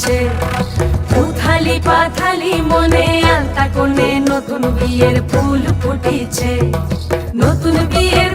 ফুটিছে উথালি পাথালি মনে আলতা কোণে নতুন বিয়ের ফুল ফুটিছে। নতুন বিয়ের